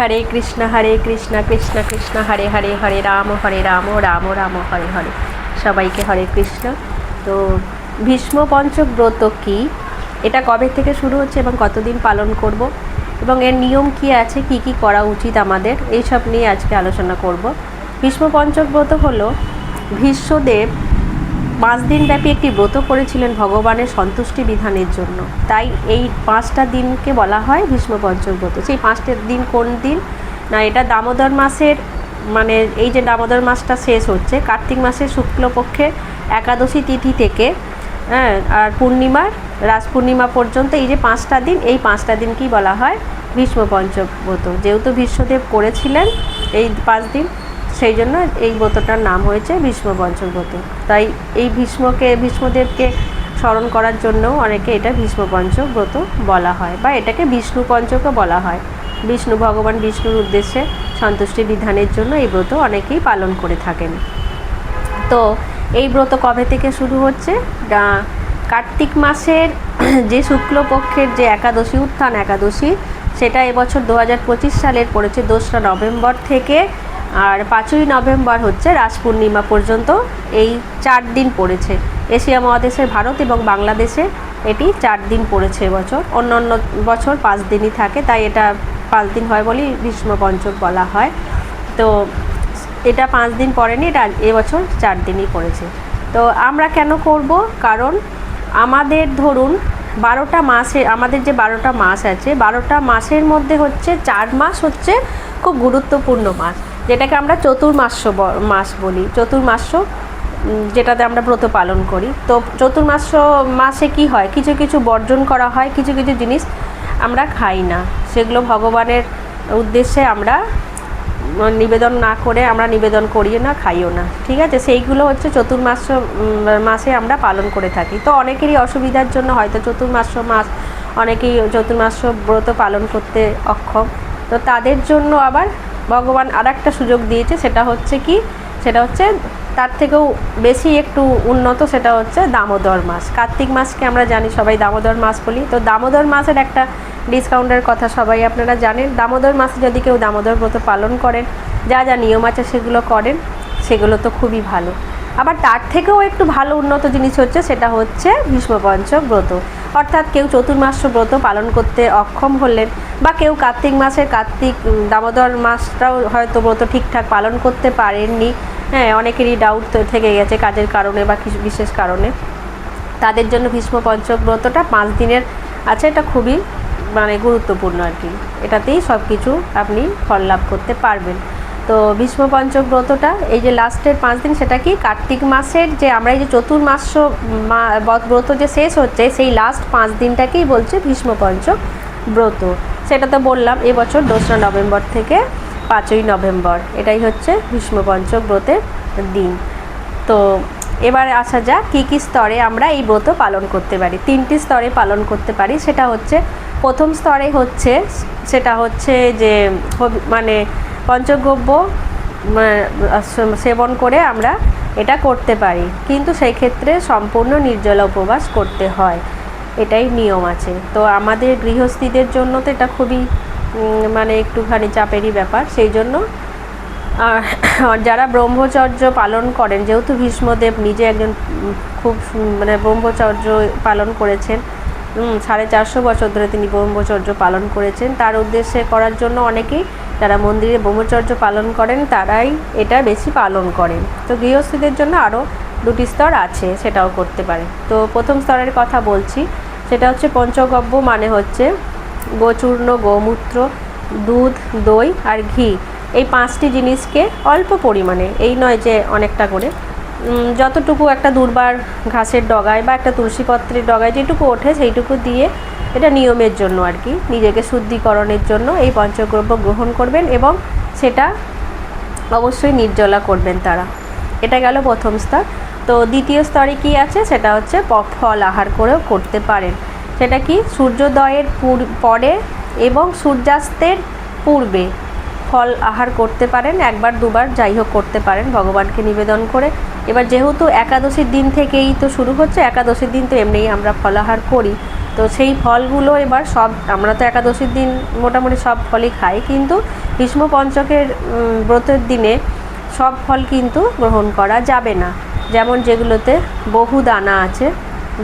হরে কৃষ্ণ হরে কৃষ্ণ কৃষ্ণ কৃষ্ণ, হরে হরে হরে রাম হরে রাম রাম রাম, হরে হরে। সবাইকে হরে কৃষ্ণ। তো ভীষ্ম পঞ্চক ব্রত কি? এটা কবে থেকে শুরু হচ্ছে এবং কতদিন পালন করব? এবং এর নিয়ম কি আছে? কি কি করা উচিত আমাদের? এইসব নিয়ে আজকে আলোচনা করব। ভীষ্ম পঞ্চক ব্রত হলো ভীষ্মদেব পাঁচ দিনব্যাপী একটি ব্রত করেছিলেন ভগবানের সন্তুষ্টি বিধানের জন্য। তাই এই পাঁচটা দিনকে বলা হয় ভীষ্ম ব্রত। সেই পাঁচটা দিন কোন দিন? না, এটা দামোদর মাসের মানে এই যে দামোদর মাসটা শেষ হচ্ছে, কার্তিক মাসের শুক্লপক্ষে একাদশী তিথি থেকে হ্যাঁ আর পূর্ণিমার, রাস পূর্ণিমা পর্যন্ত এই যে পাঁচটা দিন, এই পাঁচটা দিনকেই বলা হয় ভীষ্ম পঞ্চক ব্রত। যেহেতু ভীষ্মদেব করেছিলেন এই পাঁচ দিন সেই জন্য এই ব্রতটার নাম হয়েছে ভীষ্ম পঞ্চক ব্রত। তাই এই ভীষ্মকে, ভীষ্মদেবকে স্মরণ করার জন্যও অনেকে এটা ভীষ্ম পঞ্চক ব্রত বলা হয় বা এটাকে বিষ্ণু পঞ্চকও বলা হয়। বিষ্ণু ভগবান বিষ্ণুর উদ্দেশ্যে সন্তুষ্টি বিধানের জন্য এই ব্রত অনেকেই পালন করে থাকেন। তো এই ব্রত কবে থেকে শুরু হচ্ছে? কার্তিক মাসের যে শুক্লপক্ষের যে একাদশী, উত্থান একাদশী, সেটা এবছর দু হাজার পঁচিশ সালের পড়েছে দোসরা নভেম্বর থেকে আর পাঁচই নভেম্বর হচ্ছে রাস পূর্ণিমা পর্যন্ত। এই চার দিন পড়েছে। এশিয়া মহাদেশের ভারত এবং বাংলাদেশে এটি চার দিন পড়েছে বছর অন্য অন্য বছর পাঁচ দিনই থাকে, তাই এটা পাঁচ দিন হয় বলেই ভীষ্ম পঞ্চক বলা হয়। তো এটা পাঁচ দিন পরেনি এটা এবছর চার দিনই পড়েছে। তো আমরা কেন করব? কারণ আমাদের ধরুন বারোটা মাসে, আমাদের যে বারোটা মাস আছে, বারোটা মাসের মধ্যে হচ্ছে চার মাস হচ্ছে খুব গুরুত্বপূর্ণ মাস। যেটাকে আমরা চতুর্মাস্য মাস বলি। চতুর্মাস্য যেটাতে আমরা ব্রত পালন করি। তো চতুর্মাস্য মাসে কি হয়? কিছু কিছু বর্জন করা হয়, কিছু কিছু জিনিস আমরা খাই না। সেগুলো ভগবানের উদ্দেশ্যে আমরা নিবেদন না করে আমরা নিবেদন করিও না, খাইও না। ঠিক আছে? সেইগুলো হচ্ছে চতুর্মাস মাসে আমরা পালন করে থাকি। তো অনেকেরই অসুবিধার জন্য হয়তো চতুর্মাস মাস, অনেকেই চতুর্মাস ব্রত পালন করতে অক্ষম। তো তাদের জন্য আবার ভগবান আর একটা সুযোগ দিয়েছে, সেটা হচ্ছে কি? সেটা হচ্ছে তার থেকেও বেশি একটু উন্নত সেটা হচ্ছে দামোদর মাস। কার্তিক মাসকে আমরা জানি, সবাই দামোদর মাস বলি। তো দামোদর মাসের একটা ডিসকাউন্টের কথা সবাই আপনারা জানেন, দামোদর মাসে যদি কেউ দামোদর ব্রত পালন করেন, যা যা নিয়ম আছে সেগুলো করেন, সেগুলো তো খুবই ভালো। আবার তার থেকেও একটু ভালো উন্নত জিনিস হচ্ছে সেটা হচ্ছে ভীষ্ম পঞ্চক ব্রত। অর্থাৎ কেউ চতুর্মাস ব্রত পালন করতে অক্ষম হলেন বা কেউ কার্তিক মাসের কার্তিক দামোদর মাসটাও হয়তো ব্রত ঠিকঠাক পালন করতে পারেননি। হ্যাঁ অনেকেরই ডাউট থেকে গেছে কাজের কারণে বা কিছু বিশেষ কারণে। তাদের জন্য ভীষ্ম পঞ্চক ব্রতটা পাঁচ দিনের আছে, এটা খুবই মানে গুরুত্বপূর্ণ আর কি। এটাতেই সব কিছু আপনি ফল লাভ করতে পারবেন। তো ভীষ্ম পঞ্চক ব্রতটা, এই যে লাস্টের পাঁচ দিন সেটা কি কার্তিক মাসের যে আমরা এই যে চতুর্মাস ব্রত যে শেষ হচ্ছে, সেই লাস্ট পাঁচ দিনটাকেই বলছে ভীষ্ম ব্রত। সেটা তো বললাম এবছর দোসরা নভেম্বর থেকে পাঁচই নভেম্বর, এটাই হচ্ছে ভীষ্ম ব্রতের দিন। তো এবারে আসা যাক কী কী স্তরে আমরা এই ব্রত পালন করতে পারি। তিনটি স্তরে পালন করতে পারি, সেটা হচ্ছে, প্রথম স্তরে হচ্ছে, সেটা হচ্ছে যে মানে পঞ্চগব্য সেবন করে আমরা এটা করতে পারি। কিন্তু সেই ক্ষেত্রে সম্পূর্ণ নির্জলা উপবাস করতে হয়। এটাই নিয়ম আছে। তো আমাদের গৃহস্থীদের জন্য তো এটা খুবই মানে একটুখানি চাপেরই ব্যাপার। সেই জন্য যারা ব্রহ্মচর্য পালন করেন, যেহেতু ভীষ্মদেব নিজে একজন খুব মানে ব্রহ্মচর্য পালন করেছেন সাড়ে চারশো বছর ধরে তিনি ব্রহ্মচর্য পালন করেছেন, তার উদ্দেশ্যে করার জন্য অনেকেই যারা মন্দিরে ব্রহ্মচর্য পালন করেন, তারাই এটা বেশি পালন করেন। তো গৃহস্থীদের জন্য আরও দুটি স্তর আছে, সেটাও করতে পারে। তো প্রথম স্তরের কথা বলছি, সেটা হচ্ছে পঞ্চগব্য মানে হচ্ছে গোচূর্ণ, গোমূত্র, দুধ, দই আর ঘি। এই পাঁচটি জিনিসকে অল্প পরিমাণে, এই নয় যে অনেকটা করে যতটুকু একটা দুর্বার ঘাসের ডগায় বা একটা তুলসী পত্রের ডগায় যেটুকু ওঠে সেইটুকু দিয়ে এটা নিয়মের জন্য আর কি। নিজেকে শুদ্ধিকরণের জন্য এই পঞ্চদ্রব্য গ্রহণ করবেন এবং সেটা অবশ্যই নির্জলা করবেন তারা। এটা গেল প্রথম স্তর। তো দ্বিতীয় স্তরে কি আছে? সেটা হচ্ছে ফল আহার করেও করতে পারেন। সেটা কি? সূর্যোদয়ের পরে এবং সূর্যাস্তের পূর্বে। ফল আহার করতে পারেন, একবার দুবার যাই হোক করতে পারেন, ভগবানকে নিবেদন করে। এবার যেহেতু একাদশীর দিন থেকেই তো শুরু হচ্ছে, একাদশীর দিন তো এমনিই আমরা ফলাহার করি। তো সেই ফলগুলো এবার সব, আমরা তো একাদশীর দিন মোটামুটি সব ফলই খাই, কিন্তু ভীষ্ম পঞ্চকের ব্রতের দিনে সব ফল কিন্তু গ্রহণ করা যাবে না। যেমন যেগুলোতে বহু দানা আছে,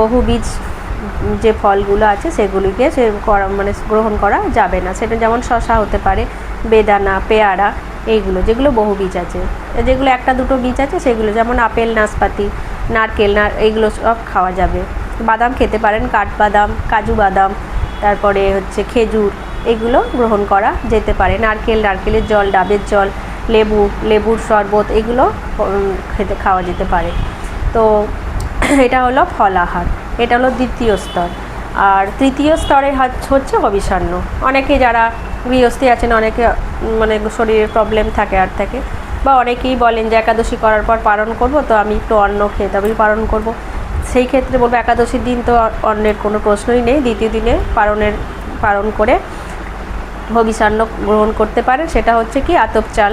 বহু বীজ যে ফলগুলো আছে সেগুলিকে সে করা মানে গ্রহণ করা যাবে না। সেটা যেমন শশা হতে পারে, বেদানা, পেয়ারা, এইগুলো, যেগুলো বহু বীজ আছে। যেগুলো একটা দুটো বীজ আছে, সেগুলো যেমন আপেল, নাশপাতি, নারকেল না এইগুলো সব খাওয়া যাবে। বাদাম খেতে পারেন, কাঠবাদাম, কাজু বাদাম, তারপরে হচ্ছে খেজুর, এগুলো গ্রহণ করা যেতে পারে। নারকেল, নারকেলের জল, ডাবের জল, লেবু, লেবুর শরবত, এগুলো খেতে, খাওয়া যেতে পারে। তো, এটা হলো ফলাহার। এটা হলো দ্বিতীয় স্তর। আর তৃতীয় স্তরে হচ্ছে অবিষণ্ণ অনেকে যারা গৃহস্থী আছেন, অনেকে মানে শরীরের প্রবলেম থাকে, আর থাকে। বা অনেকেই বলেন যে একাদশী করার পর পালন করব, তো আমি একটু অন্ন খেয়ে তবেই পালন করব। সেই ক্ষেত্রে বলব একাদশীর দিন তো অন্যের কোনো প্রশ্নই নেই। দ্বিতীয় দিনে পালনের, পালন করে ভবিষ্যান্ন গ্রহণ করতে পারেন। সেটা হচ্ছে কি, আতপ চাল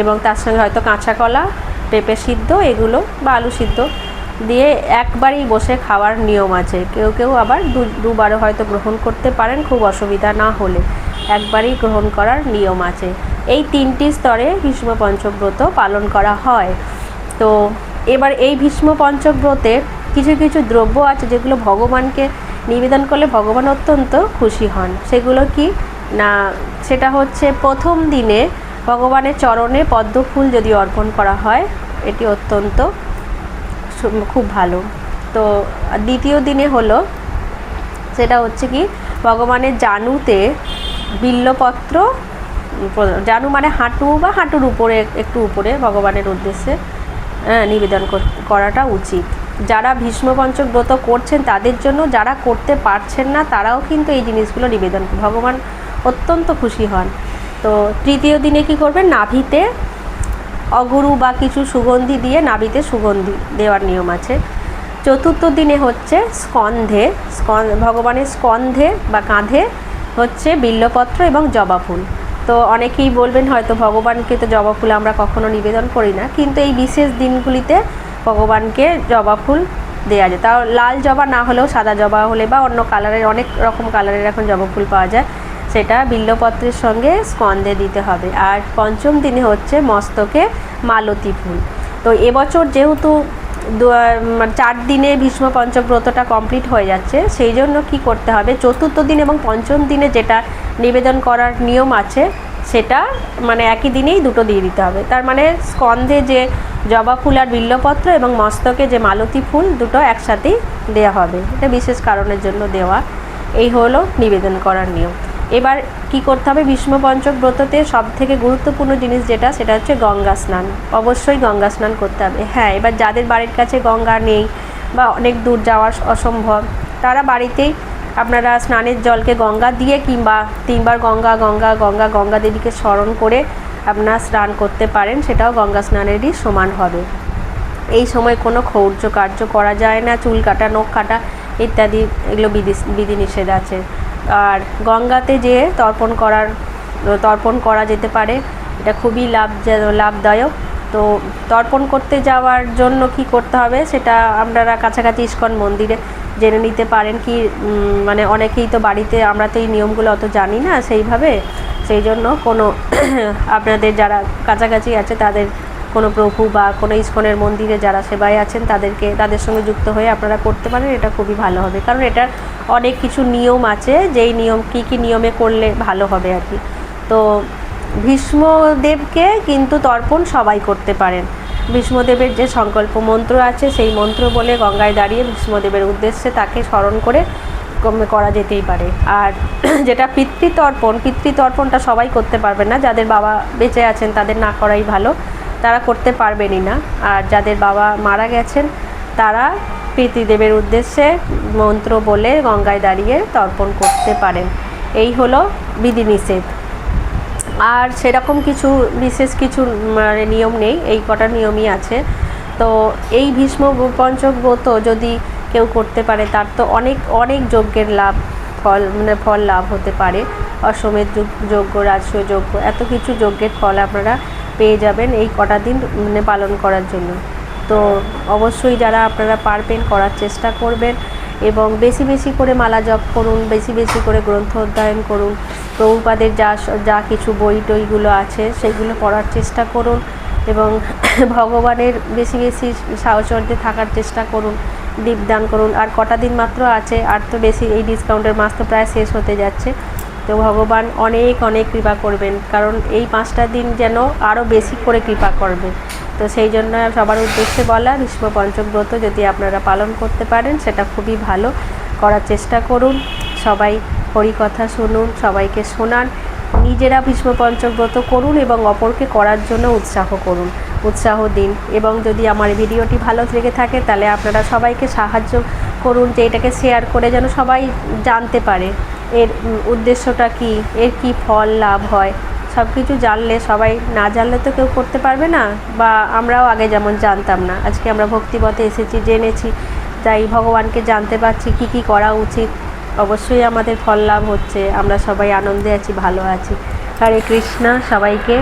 এবং তার সঙ্গে হয়তো কাঁচা কলা, পেঁপে সিদ্ধ, এগুলো বা আলু সিদ্ধ দিয়ে একবারই বসে খাওয়ার নিয়ম আছে। কেউ কেউ আবার দুবারও হয়তো গ্রহণ করতে পারেন, খুব অসুবিধা না হলে। একবারই গ্রহণ করার নিয়ম আছে। এই তিনটি স্তরে ভীষ্ম পঞ্চব্রত পালন করা হয়। তো এবার এই ভীষ্ম পঞ্চব্রতে কিছু কিছু দ্রব্য আছে যেগুলো ভগবানকে নিবেদন করলে ভগবান অত্যন্ত খুশি হন। সেগুলো কি? না, সেটা হচ্ছে প্রথম দিনে ভগবানের চরণে পদ্মফুল যদি অর্পণ করা হয়, এটি অত্যন্ত খুব ভালো। তো দ্বিতীয় দিনে হলো সেটা হচ্ছে কি ভগবানের জানুতে বিল্লপত্র জানু মানে হাঁটু বা হাঁটুর উপরে একটু উপরে ভগবানের উদ্দেশ্যে হ্যাঁ, নিবেদন করাটা উচিত। যারা ভীষ্ম পঞ্চক ব্রত করছেন তাদের জন্য যারা করতে পারছেন না তারাও কিন্তু এই জিনিসগুলো নিবেদন। ভগবান অত্যন্ত খুশি হন। তো তৃতীয় দিনে কি করবেন? নাভিতে অগুরু বা কিছু সুগন্ধি দিয়ে নাভিতে সুগন্ধি দেওয়ার নিয়ম আছে। চতুর্থ দিনে হচ্ছে স্কন্ধে, স্কন, ভগবানের স্কন্ধে বা কাঁধে হচ্ছে বিল্লপত্র এবং জবা ফুল। তো অনেকেই বলবেন হয়তো ভগবানকে তো জবা ফুল আমরা কখনো নিবেদন করি না, কিন্তু এই বিশেষ দিনগুলিতে ভগবানকে জবা ফুল দেওয়া যায়। তাও লাল জবা না হলেও সাদা জবা হলে বা অন্য কালারের, অনেক রকম কালারের এখন জবা ফুল পাওয়া যায়। বিল্লপত্রের সঙ্গে স্কন্ধে দিতে হবে। আর পঞ্চম দিনে হচ্ছে মস্তকে মালতী ফুল। তো এবছর যেহেতু মানে চার দিনে ভীষ্ম পঞ্চব্রতটা কমপ্লিট হয়ে যাচ্ছে, সেই জন্য কি করতে হবে? চতুর্থ দিন এবং পঞ্চম দিনে যেটা নিবেদন করার নিয়ম আছে, সেটা মানে একই দিনেই দুটো দিয়ে দিতে হবে। তার মানে স্কন্ধে যে জবা ফুল আর বিল্লপত্র এবং মস্তকে যে মালতী ফুল দুটো একসাথেই দেওয়া হবে। এটা বিশেষ কারণের জন্য দেওয়া। এই হলো নিবেদন করার নিয়ম। এবার কি করতে হবে? ভীষ্ম পঞ্চক ব্রততে সব থেকে গুরুত্বপূর্ণ জিনিস যেটা, সেটা হচ্ছে গঙ্গা স্নান। অবশ্যই গঙ্গা স্নান করতে হবে। হ্যাঁ এবার যাদের বাড়ির কাছে গঙ্গা নেই বা অনেক দূর যাওয়া অসম্ভব, তারা বাড়িতেই আপনারা স্নানের জলকে গঙ্গা দিয়ে কিংবা তিনবার গঙ্গা গঙ্গা গঙ্গা গঙ্গা দেবীকে স্মরণ করে আপনারা স্নান করতে পারেন, সেটাও গঙ্গা স্নানেরই সমান হবে। এই সময় কোনো খৌর্য কার্য করা যায় না, চুল কাটা, নখ কাটা ইত্যাদি, এগুলো বিধি বিধিনিষেধ আছে। গঙ্গাতে যেয়ে তর্পণ করার, তর্পণ করা যেতে পারে। এটা খুবই লাভ, লাভদায়ক। তো তর্পণ করতে যাওয়ার জন্য কি করতে হবে সেটা আপনারা কাছাকাছি ইস্কন মন্দিরে জেনে নিতে পারেন কি মানে অনেকেই তো বাড়িতে, আমরা তো এই নিয়মগুলো অত জানি না সেইভাবে। সেই জন্য কোনো আপনাদের যারা কাছাকাছি আছে, তাদের কোনো প্রভু বা কোনো ইস্কনের মন্দিরে যারা সেবায় আছেন, তাদেরকে, তাদের সঙ্গে যুক্ত হয়ে আপনারা করতে পারেন। এটা খুবই ভালো হবে। কারণ এটার অনেক কিছু নিয়ম আছে, যেই নিয়ম কী কী নিয়মে করলে ভালো হবে আর কি। তো ভীষ্মদেবকে কিন্তু তর্পণ সবাই করতে পারেন। ভীষ্মদেবের যে সংকল্প মন্ত্র আছে, সেই মন্ত্র বলে গঙ্গায় দাঁড়িয়ে ভীষ্মদেবের উদ্দেশ্যে তাকে স্মরণ করে করা যেতেই পারে। আর যেটা পিতৃতর্পণ, পিতৃতর্পণটা সবাই করতে পারবে না। যাদের বাবা বেঁচে আছেন, তাদের না করাই ভালো। তারা করতে পারবেনই না। আর যাদের বাবা মারা গেছেন, তারা পিতৃদেবের উদ্দেশ্যে মন্ত্র বলে গঙ্গায় দাঁড়িয়ে তর্পণ করতে পারেন। এই হলো বিধিনিষেধ আর সেরকম কিছু, বিশেষ কিছু মানে নিয়ম নেই, এই কটা নিয়মই আছে। তো এই ভীষ্ম পঞ্চক ব্রত যদি কেউ করতে পারে, তার তো অনেক অনেক যজ্ঞের লাভ, ফল মানে ফল লাভ হতে পারে। যজ্ঞ- যজ্ঞ, রাজস্ব যজ্ঞ, এত কিছু যজ্ঞের ফল আপনারা পেয়ে যাবেন এই কটা দিন মানে পালন করার জন্য। তো অবশ্যই যারা আপনারা পারবেন করার চেষ্টা করবেন এবং বেশি বেশি করে মালা জপ করুন, বেশি বেশি করে গ্রন্থ অধ্যয়ন করুন, প্রভুপাদের যা যা কিছু বই টইগুলো আছে সেগুলো পড়ার চেষ্টা করুন এবং ভগবানের বেশি বেশি সাহচর্যে থাকার চেষ্টা করুন, দীপদান করুন। আর কটা দিন মাত্র আছে, আর তো বেশি এই ডিসকাউন্টের মাস তো প্রায় শেষ হতে যাচ্ছে। তো ভগবান অনেক অনেক কৃপা করবেন, কারণ এই পাঁচটা দিন যেন আরও বেশি করে কৃপা করবেন তো সেই জন্য সবার উদ্দেশ্যে বলা ভীষ্ম পঞ্চম ব্রত যদি আপনারা পালন করতে পারেন, সেটা খুবই ভালো। করার চেষ্টা করুন। সবাই হরিকথা শুনুন, সবাইকে শোনান। নিজেরা ভীষ্ম পঞ্চম ব্রত করুন এবং অপরকে করার জন্য উৎসাহ করুন। উৎসাহ দিন। এবং যদি আমার ভিডিওটি ভালো লেগে থাকে, তাহলে আপনারা সবাইকে সাহায্য করুন যে এটাকে শেয়ার করে যেন সবাই জানতে পারে। এর উদ্দেশ্যটা কি? এর কি ফল লাভ হয়? সব কিছু জানলে, সবাই না জানলে তো কেউ করতে পারবে না। বা আমরাও আগে যেমন জানতাম না। আজকে আমরা ভক্তিপথে এসেছি, জেনেছি, তাই ভগবানকে জানতে পারছি কি কি করা উচিত। অবশ্যই আমাদের ফল লাভ হচ্ছে। আমরা সবাই আনন্দে আছি, ভালো আছি। হরে কৃষ্ণা সবাইকে।